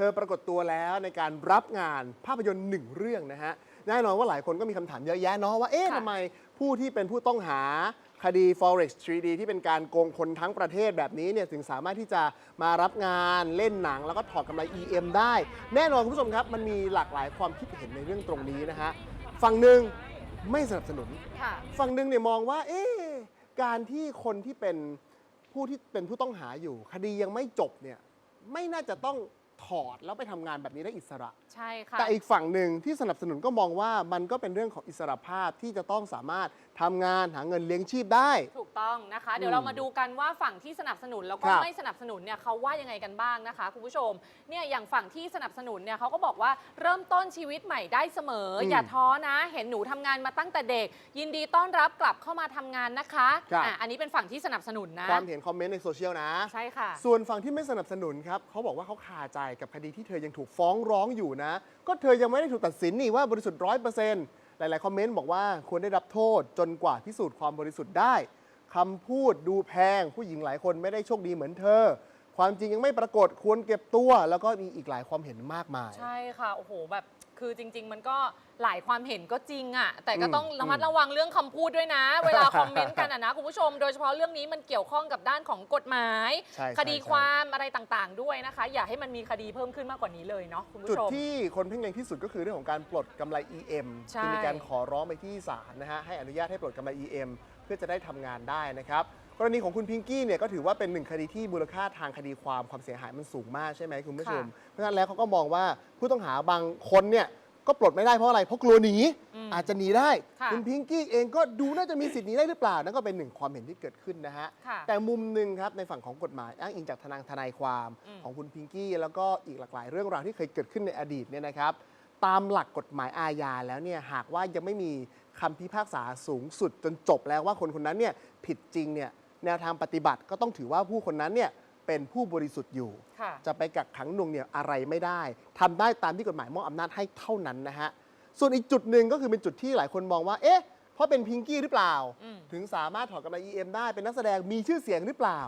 เธอปรากฏตัวแล้วในการรับงานภาพยนตร์หนึ่งเรื่องนะฮะ แน่นอนว่าหลายคนก็มีคำถามเยอะแยะเนาะว่า เอ๊ะค่ะ ทำไมผู้ที่เป็นผู้ต้องหาคดี forex 3D ที่เป็นการโกงคนทั้งประเทศแบบนี้เนี่ยถึงสามารถที่จะมารับงานเล่นหนัง แล้วก็ถอดกำไร EM ได้ แน่นอนคุณผู้ชมครับ มันมีหลากหลายความคิดเห็นในเรื่องตรงนี้นะฮะฝั่งหนึ่งไม่สนับสนุน ค่ะ ฝั่งหนึ่งเนี่ยมองว่า เอ๊ะการที่คนที่เป็นผู้ที่เป็นผู้ต้องหาอยู่ คดียังไม่จบเนี่ยไม่น่าจะต้อง ถอดแล้วไปทำงานแบบนี้ได้อิสระ ใช่ค่ะ แต่อีกฝั่งหนึ่งที่สนับสนุนก็มองว่ามันก็เป็นเรื่องของอิสระภาพที่จะต้องสามารถ ทำงานหาเงินเลี้ยงชีพได้ ถูกต้องนะคะ เดี๋ยอืวมเรามาดูกันว่าฝั่งที่สนับสนุนแล้วก็ครับไม่สนับสนุนเนี่ยเขาว่ายังไงกันบ้างนะคะคุณผู้ชมเนี่ยอย่างฝั่งที่สนับสนุนเนี่ยเขาก็บอกว่าเริ่มต้นชีวิตใหม่ได้เสมออมอย่าท้อนะ เห็นหนูทำงานมาตั้งแต่เด็ก ยินดีต้อนรับกลับเข้ามาทำงานนะคะครับ อะอันนี้เป็นฝั่งที่สนับสนุนนะความเห็นคอมเมนต์ในโซเชียลนะ ใช่ค่ะ ส่วนฝั่งที่ไม่สนับสนุนครับเขาบอกว่าเขาคาใจกับคดีที่เธอยังถูกฟ้องร้องอยู่นะ ก็เธอยังไม่ได้ถูกตัดสินนี่ว่าบริสุทธิ์ร้อยเปอร์เซ็นต์ หลาย ๆ คอมเมนต์บอกว่าควรได้รับโทษจนกว่าพิสูจน์ความบริสุทธิ์ได้คำพูดดูแพง ผู้หญิงหลายคนไม่ได้โชคดีเหมือนเธอ ความจริงยังไม่ปรากฏควรเก็บตัว แล้วก็มีอีกหลายความเห็นมากมาย ใช่ค่ะ โอ้โห แบบ คือจริง ๆ มันก็หลายความเห็นก็จริงอะ่ะแต่ก็อืมต้องระมัดระวังเรื่องคำพูดด้วยนะ เวลาคอมเมนต์กันอะนะคุณผู้ชม โดยเฉพาะเรื่องนี้มันเกี่ยวข้องกับด้านของกฎหมาย ใช่คดีใช่ ความอะไรต่างๆ ด้วยนะคะ อย่าให้มันมีคดีเพิ่มขึ้นมากกว่านี้เลยเนาะคุณจุผู้ดชม ที่คนเพ่งเล็งที่สุดก็คือเรื่องของการปลดกำไร EM ใช่ที่มีการขอร้องไปที่ศาลนะฮะให้อนุญาตให้ปลดกำไร EM เพื่อจะได้ทำงานได้นะครับ กรณีของคุณพิงกี้เนี่ยก็ถือว่าเป็นหนึ่งคดีที่มูลค่าทางคดีความความเสียหายมันสูงมากใช่ไหมคุณผู้ชม เพราะฉะนั้นแล้วเขาก็มองว่าผู้ต้องหาบางคนเนี่ยก็ปลดไม่ได้เพราะอะไร เพราะกลัวหนีอืมอาจจะหนีได้ ค่ะณพิงกี้เองก็ดูน่าจะมีสิทธิ์หนี้ได้หรือเปล่า นั่นก็เป็นหนึ่งความเห็นที่เกิดขึ้นนะฮะ ค่ะ แต่มุมหนึ่งครับในฝั่งของกฎหมายอ้างอิงจากทนางทนายความอืมของคุณพิงกี้ แล้วก็อีกหลากหลายเรื่องราวที่เคยเกิดขึ้นในอดีตเนี่ยนะครับ ตามหลักกฎหมายอาญาแล้วเนี่ยหากว่ายังไม่มีคำพิพากษาสูงสุดจนจบแล้วว่าคนคนนั้นเนี่ยผิดจริงเนี่ย แนวทางปฏิบัติก็ต้องถือว่าผู้คนนั้นเนี่ยเป็นผู้บริสุทธิ์อยู่ ค่ะ จะไปกักขังหน่วงเหนี่ยวอะไรไม่ได้ทำได้ตามที่กฎหมายมอบอำนาจให้เท่านั้นนะฮะ ส่วนอีกจุดหนึ่งก็คือเป็นจุดที่หลายคนมองว่า เอ๊ะ เพราะเป็นพิงกี้หรือเปล่า อืม ถึงสามารถถอดกำไร EM ได้เป็นนักแสดงมีชื่อเสียงหรือเปล่า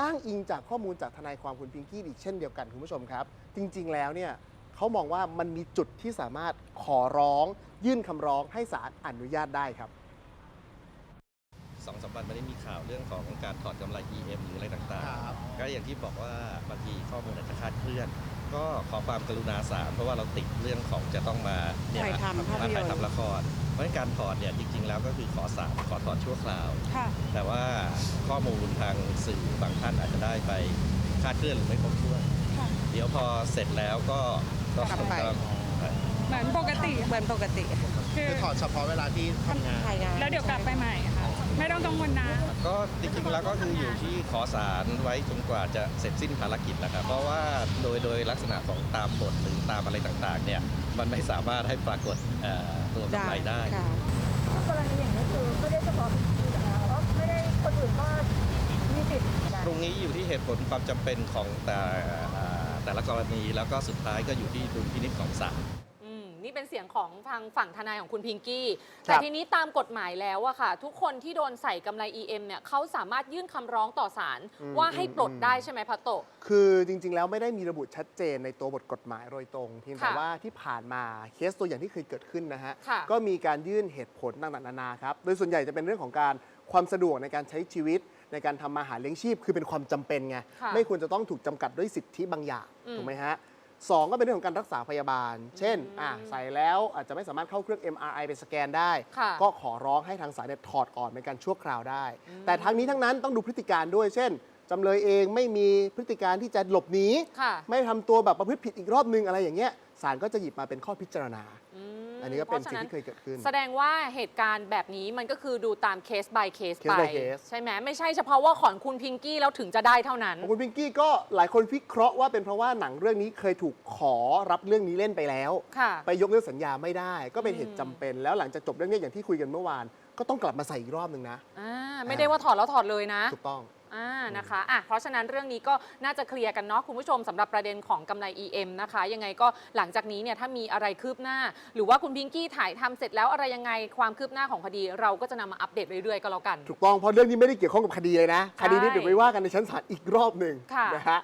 อ้างอิงจากข้อมูลจากทนายความคุณพิงกี้อีกเช่นเดียวกันคุณผู้ชมครับ จริง ๆ แล้วเนี่ยเขามองว่ามันมีจุดที่สามารถขอร้อง ยื่นคำร้องให้ศาลอนุญาตได้ครับ สองสามวันไม่ได้มีข่าวเรื่องของการถอดกำไร EM หรืออะไรต่างครับ ๆ ก็อย่างที่บอกว่าบางทีข้อมูลอาจจะคลาดเคลื่อน ก็ขอความกรุณาศาลเพราะว่าเราติดเรื่องของจะต้องมาเนี่ยถ่ายทำภาพยนตร์ ถ่ายทำละคร เพราะฉะนั้นการถอดเนี่ยจริง ๆ แล้วก็คือขอศาลขอถอดชั่วคราว ค่ะ แต่ว่าข้อมูลทางสื่อบางท่านอาจจะได้ไปคลาดเคลื่อนหรือไม่ครบถ้วน ค่ะเดี๋ยวพอเสร็จแล้วก็ก็กลับไป ก็เหมือนปกติ เหมือนปกติ คือถอดเฉพาะเวลาที่ทำงาน ถ่ายงานแล้วเดี๋ยวกลับไปใหม่ค่ะ ไม่ต้องกังวลนะ ก็จริงๆแล้วก็คืออยู่ที่ขอสารไว้จนกว่าจะเสร็จสิ้นภารกิจแหละครับเพราะว่าโดยโดยลักษณะของตามบทหรือตามอะไรต่างๆเนี่ยมันไม่สามารถให้ปรากฏเอ่อตัวกำไรได้ ค่ะ กรณีอย่างนี้คือไม่ได้เฉพาะพิธีนะคะเพราะไม่ได้คนอื่นก็มีสิทธิ์ตรงนี้อยู่ที่เหตุผลความจำเป็นของแต่อ่าแต่ละกรณีแล้วก็สุดท้ายก็อยู่ที่ดุลพินิจของศาลอืม นี่เป็นเสียงของทางฝั่งทนายของคุณพิงกี้ครับแต่ทีนี้ตามกฎหมายแล้วอะค่ะ ทุกคนที่โดนใส่กำไร EM เนี่ยเขาสามารถยื่นคำร้องต่อศาลว่าให้ปลดได้ใช่ไหมพัตโตะคือจริง ๆ แล้วไม่ได้มีระบุชัดเจนในตัวบทกฎหมายโดยตรงเพียงแต่ค่ะว่าที่ผ่านมาเคสตัวอย่างที่เคยเกิดขึ้นนะฮะค่ะก็มีการยื่นเหตุผลต่างๆนานาครับโดยส่วนใหญ่จะเป็นเรื่องของการความสะดวกในการใช้ชีวิตในการทำมาหาเลี้ยงชีพคือเป็นความจำเป็นไงค่ะไม่ควรจะต้องถูกจำกัดด้วยสิทธิบางอย่างอืมถูกไหมฮะ สองก็เป็นเรื่องของการรักษาพยาบาล เช่นอืมอะใส่แล้วอาจจะไม่สามารถเข้าเครื่อง MRI ไปสแกนได้ ค่ะก็ขอร้องให้ทางศาลเนี่ยถอดออกเป็นการชั่วคราวได้อืมแต่ทั้งนี้ทั้งนั้นต้องดูพฤติการด้วย เช่นจำเลยเองไม่มีพฤติการที่จะหลบหนีค่ะ ไม่ทำตัวแบบประพฤติผิดอีกรอบนึงอะไรอย่างเงี้ยศาลก็จะหยิบมาเป็นข้อพิจารณาม อันนี้ก็เป็นพราะสิ่งฉะที่เคยเกิดขึ้น แสดงว่าเหตุการณ์แบบนี้มันก็คือดูตามเคส by เคส Case ไป by case ใช่ไหมไม่ใช่เฉพาะว่าของคุณพิงกี้แล้วถึงจะได้เท่านั้น ของคุณพิงกี้ก็หลายคนวิเคราะห์ว่าเป็นเพราะว่าหนังเรื่องนี้เคยถูกขอรับเรื่องนี้เล่นไปแล้ว ค่ะ ไปยกเลิกสัญญาไม่ได้ ก็เป็นเหอืตุมจำเป็น แล้วหลังจากจบเรื่องนี้อย่างที่คุยกันเมื่อวาน ก็ต้องกลับมาใส่อีกรอบหนึ่งนะ อ่าไม่ได้ว่าถอดแล้วถอดเลยนะ ถูกต้อง อ่านะคะอะเพราะฉะนั้นเรื่องนี้ก็น่าจะเคลียร์กันเนาะคุณผู้ชมสำหรับประเด็นของกำไร EM นะคะ ยังไงก็หลังจากนี้เนี่ยถ้ามีอะไรคืบหน้า หรือว่าคุณพิงกี้ถ่ายทำเสร็จแล้วอะไรยังไงความคืบหน้าของคดี เราก็จะนำมาอัปเดตเรื่อยๆก็แล้วกัน ถูกต้องเพราะเรื่องนี้ไม่ได้เกี่ยวข้องกับคดีเลยนะ คดีนี้ใช่เดี๋ยวไปว่ากันในชั้นศาลอีกรอบหนึ่งค่ะ นะฮะ